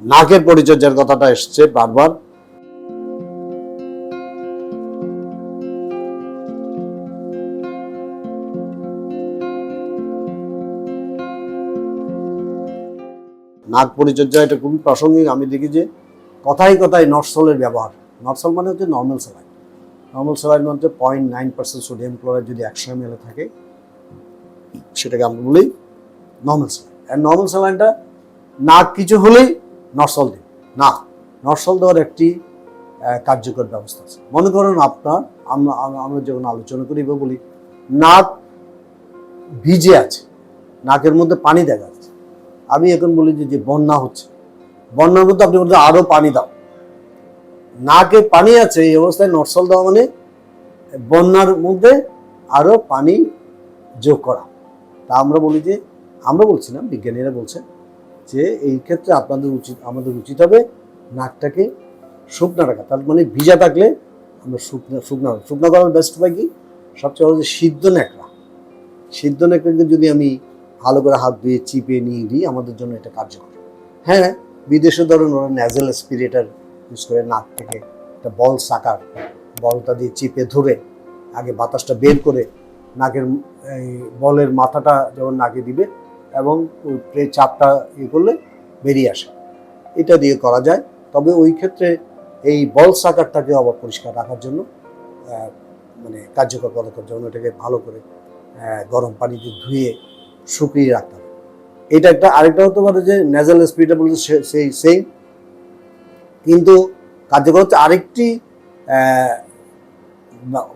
নাকের পরিচর্যার কথাটা এসছে বারবার। নাক পরিচর্যা এটা খুবই প্রাসঙ্গিক। আমি দেখি যে কথায় কথায় নটসলের ব্যবহার। নটসল মানে হচ্ছে নর্মাল স্যালাইন নর্মাল স্যালাইন মধ্যে point nine percent sodium chloride যদি একশো এম থাকে, সেটাকে আমরা বলি নর্মাল স্যালাইন আর নর্মাল স্যালাইনটা নাক কিছু হলেই নটসল দিন। না নটসল দেওয়ার একটি কার্যকর ব্যবস্থা আছে। মনে করুন আপনার, আমরা, আমরা- যখন আলোচনা করি বা বলি, নাক ভিজে আছে, নাকের মধ্যে পানি দেখা যাচ্ছে। আমি এখন বলি যে যে বন্যা হচ্ছে, বন্যার মধ্যে আপনি বলছেন আরও পানি দাও। নাকে পানি আছে, এই অবস্থায় নটসল দেওয়া মানে বন্যার মধ্যে আরও পানি যোগ করা। তা আমরা বলি যে, আমরা বলছি না বিজ্ঞানীরা বলছেন যে এই ক্ষেত্রে আপনাদের উচিত, আমাদের উচিত হবে নাকটাকে শুকনা রাখা। তার মানে ভিজা থাকলে আমরা শুকনা শুকনা শুকনা করার বেস্ট উপায় কি? সবচেয়ে বড় যে সিদ্ধ ন্যাকড়া। সিদ্ধ ন্যাকড়াকে যদি আমি ভালো করে হাত দিয়ে চিপে নিয়ে দিই, আমাদের জন্য এটা কার্যকর। হ্যাঁ বিদেশে ধরুন ওরা ন্যাজেল স্পিরিটার ইউজ করে নাক থেকে একটা বল সাকার বলটা দিয়ে চিপে ধরে আগে বাতাসটা বের করে নাকের, এই বলের মাথাটা যখন নাকে দিবে এবং প্রে চাপটা ইয়ে করলে বেরিয়ে আসে। এটা দিয়ে করা যায়। তবে ওই ক্ষেত্রে এই বল সাকারটাকে আবার পরিষ্কার রাখার জন্য মানে কার্যকর পদক্ষেপ যেমন এটাকে ভালো করে গরম পানিতে ধুয়ে শুকিয়ে রাখতে হবে। এটা একটা আরেকটা হতে পারে যে স্পিডটা বলতে সেই সেম কিন্তু কার্যকর হচ্ছে আরেকটি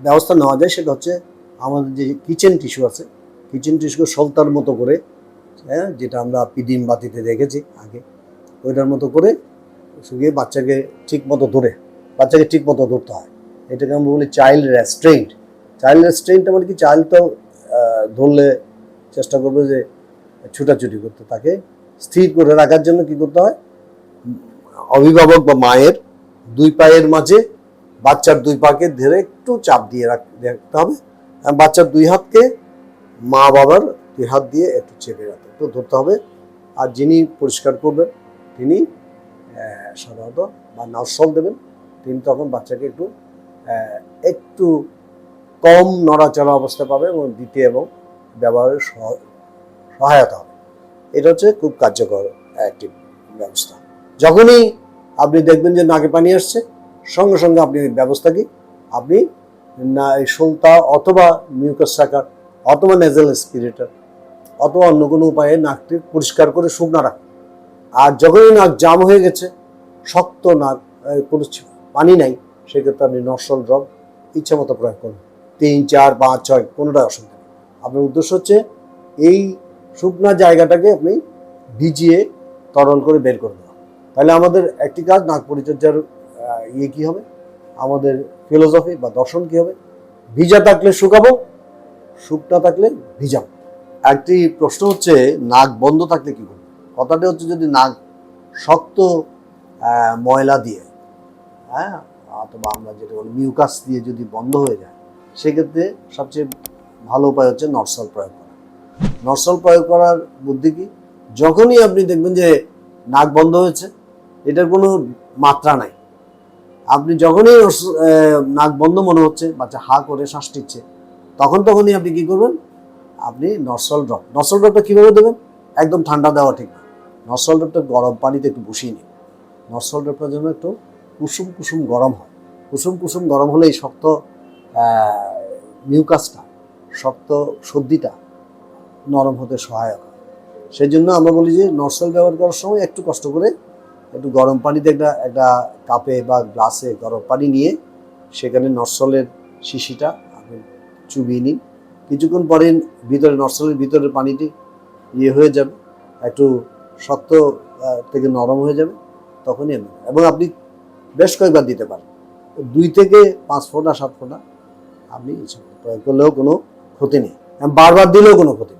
ব্যবস্থা নেওয়া যায় সেটা হচ্ছে আমাদের যে কিচেন টিস্যু আছে কিচেন টিস্যুকে সলতার মতো করে হ্যাঁ যেটা আমরা পিডিম বাতিতে দেখেছি আগে। ওইটার মতো করে শুকিয়ে বাচ্চাকে ঠিক মতো ধরে, বাচ্চাকে ঠিক মতো ধরতে হয়। এটাকে আমরা বলি চাইল্ড রেস্ট্রেন্ট চাইল্ড রেস্ট্রেন্টটা মানে কি? চাইল্ড তো ধরলে চেষ্টা করবে যে ছুটাছুটি করতে। তাকে স্থির করে রাখার জন্য কি করতে হয়? অভিভাবক বা মায়ের দুই পায়ের মাঝে বাচ্চার দুই পাকে ধরে একটু চাপ দিয়ে রাখ- রাখতে হবে। বাচ্চার দুই হাতকে মা বাবার দুই হাত দিয়ে একটু চেপে রাখতে একটু ধরতে হবে, আর যিনি পরিষ্কার করবেন, তিনি সাধারণত বা নার্সল দেবেন, তিনি তখন বাচ্চাকে একটু একটু কম নড়াচড়া অবস্থা পাবে এবং দিতে এবং ব্যবহারের সহ- সহায়তা হবে। এটা হচ্ছে খুব কার্যকর একটি ব্যবস্থা। যখনই আপনি দেখবেন যে নাকে পানি আসছে, সঙ্গে সঙ্গে আপনি ব্যবস্থা কি, আপনি না সলতা অথবা মিউকাস সাকার অথবা নেজাল স্পিরিটার অথবা অন্য কোনো উপায়ে নাকটি পরিষ্কার করে শুকনা রাখুন আর যখনই নাক জাম হয়ে গেছে, শক্ত নাক কোনো পানি নাই, সেক্ষেত্রে আপনি নসল ড্রপ ইচ্ছা মতো প্রয়োগ করুন। তিন, চার, পাঁচ, ছয়, কোনোটাই অসুবিধা আপনার উদ্দেশ্য হচ্ছে এই শুকনা জায়গাটাকে আপনি ভিজিয়ে তরল করে বের করে দেওয়া। তাহলে আমাদের একটি কাজ, নাক পরিচর্যার ইয়ে কী হবে? আমাদের ফিলোসফি বা দর্শন কী হবে? ভিজা থাকলে শুকাবো, শুকনা থাকলে ভিজাবো। একটি প্রশ্ন হচ্ছে, নাক বন্ধ থাকলে কি করবে? কথাটা হচ্ছে যদি নাক শক্ত ময়লা দিয়ে হ্যাঁ অথবা আমরা যেটা বলি মিউকাস দিয়ে যদি বন্ধ হয়ে যায়, সেক্ষেত্রে সবচেয়ে ভালো উপায় হচ্ছে নর্সল প্রয়োগ করা। নর্সল প্রয়োগ করার বুদ্ধি কি? যখনই আপনি দেখবেন যে নাক বন্ধ হয়েছে, এটার কোনো মাত্রা নাই। আপনি যখনই নাক বন্ধ মনে হচ্ছে, বাচ্চা হা করে শ্বাস নিচ্ছে, তখন তখনই আপনি কি করবেন? আপনি নর্সল ড্রপ নর্সল ড্রপটা কীভাবে দেবেন? একদম ঠান্ডা দেওয়া ঠিক না। নর্সল ড্রপটা গরম পানিতে একটু বসিয়ে নিন। নর্সল ড্রপটা যেন একটু কুসুম কুসুম গরম হয়। কুসুম কুসুম গরম হলে এই শক্ত মিউকাসটা শক্ত সর্দিটা নরম হতে সহায়ক হয়। সেই জন্য আমরা বলি যে নর্সল ব্যবহার করার সময় একটু কষ্ট করে একটু গরম পানিতে একটা একটা কাপে বা গ্লাসে গরম পানি নিয়ে সেখানে নর্সলের শিশিটা আপনি চুবিয়ে নিন। কিছুক্ষণ পরে ভিতরে নর্সারির ভিতরে পানিটি ইয়ে হয়ে যাবে, একটু শক্ত থেকে নরম হয়ে যাবে, তখনই আমি এবং আপনি বেশ কয়েকবার দিতে পারেন। দুই থেকে পাঁচ ফোঁটা, সাত ফোঁটা আপনি প্রয়োগ করলেও কোনো ক্ষতি নেই। বারবার দিলেও কোনো ক্ষতি নেই।